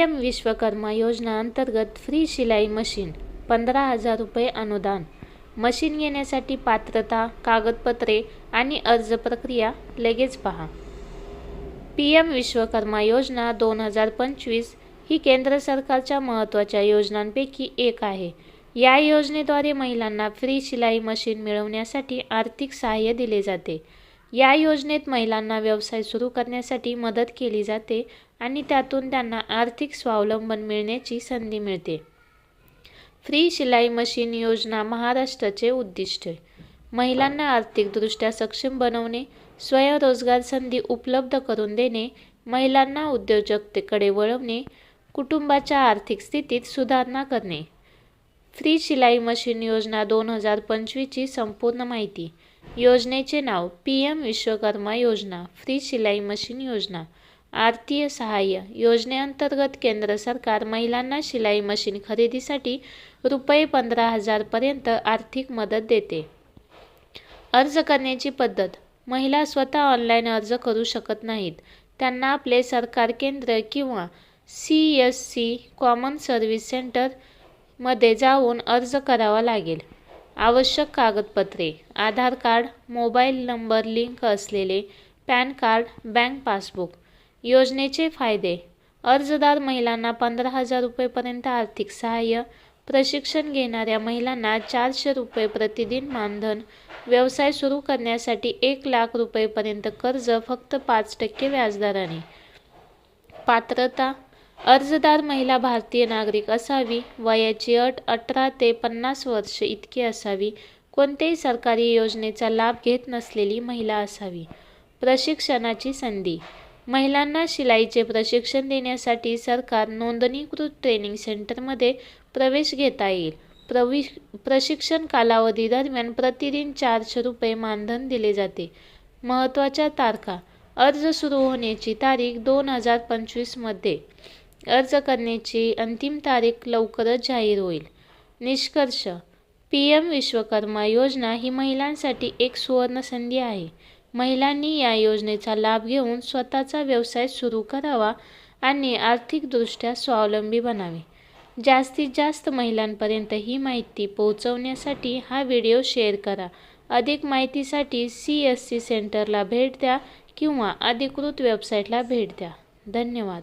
PM Vishwakarma योजना अंतर्गत free शिलाई मशीन पंधरा हजार रुपये अनुदान. मशीन घेण्यासाठी पात्रता कागदपत्रे आणि अर्ज प्रक्रिया लगेच पहा. पी एम विश्वकर्मा योजना दोन हजार पंचवीस ही केंद्र सरकारच्या महत्त्वाच्या योजनांपैकी एक आहे. या योजनेद्वारे महिलांना फ्री शिलाई मशीन मिळवण्यासाठी आर्थिक सहाय्य दिले जाते. या योजनेत महिलांना व्यवसाय सुरू करण्यासाठी मदत केली जाते आणि त्यातून त्यांना आर्थिक स्वावलंबन मिळण्याची संधी मिळते. फ्री शिलाई मशीन योजना महाराष्ट्राचे उद्दिष्ट महिलांना आर्थिकदृष्ट्या सक्षम बनवणे स्वयंरोजगार संधी उपलब्ध करून देणे महिलांना उद्योजकतेकडे वळवणे कुटुंबाच्या आर्थिक स्थितीत सुधारणा करणे. फ्री शिलाई मशीन योजना दोन हजार पंचवीसची संपूर्ण माहिती. योजनेचे नाव पी एम विश्वकर्मा योजना फ्री शिलाई मशीन योजना. आर्थिक सहाय्य योजनेअंतर्गत केंद्र सरकार महिलांना शिलाई मशीन खरेदीसाठी रुपये पंधरा हजारपर्यंत आर्थिक मदत देते. अर्ज करण्याची पद्धत. महिला स्वतः ऑनलाईन अर्ज करू शकत नाहीत. त्यांना आपले सरकार केंद्र किंवा C S C common service centre मध्ये जाऊन अर्ज करावा लागेल. आवश्यक कागदपत्रे Aadhaar card mobile number link असलेले पॅन कार्ड बँक पासबुक योजनेचे फायदे. अर्जदार महिलांना पंधरा हजार रुपयेपर्यंत आर्थिक सहाय्य प्रशिक्षण घेणाऱ्या महिलांना चारशे रुपये प्रतिदिन मानधन व्यवसाय सुरू करण्यासाठी एक लाख रुपयेपर्यंत कर्ज फक्त पाच टक्के व्याजदराने. पात्रता अर्जदार महिला भारतीय नागरिक असावी. वयाची अट अठरा ते पन्नास वर्ष इतकी असावी. कोणत्याही सरकारी योजनेचा लाभ घेत नसलेली महिला असावी. प्रशिक्षणाची संधी. महिलांना शिलाईचे प्रशिक्षण देण्यासाठी सरकार नोंदणीकृत ट्रेनिंग सेंटरमध्ये प्रवेश घेता येईल. प्रवि प्रशिक्षण कालावधी दरम्यान प्रतिदिन चारशे रुपये मानधन दिले जाते. महत्त्वाच्या तारखा. अर्ज सुरू होण्याची तारीख दोन हजार पंचवीसमध्ये अर्ज करण्याची अंतिम तारीख लवकरच जाहीर होईल. निष्कर्ष पी एम विश्वकर्मा योजना ही महिलांसाठी एक सुवर्णसंधी आहे. महिलांनी या योजनेचा लाभ घेऊन स्वतःचा व्यवसाय सुरू करावा आणि आर्थिकदृष्ट्या स्वावलंबी बनावे. जास्तीत जास्त महिलांपर्यंत ही माहिती पोहोचवण्यासाठी हा व्हिडिओ शेअर करा. अधिक माहितीसाठी सी एस सी सेंटरला भेट द्या किंवा अधिकृत वेबसाईटला भेट द्या. धन्यवाद.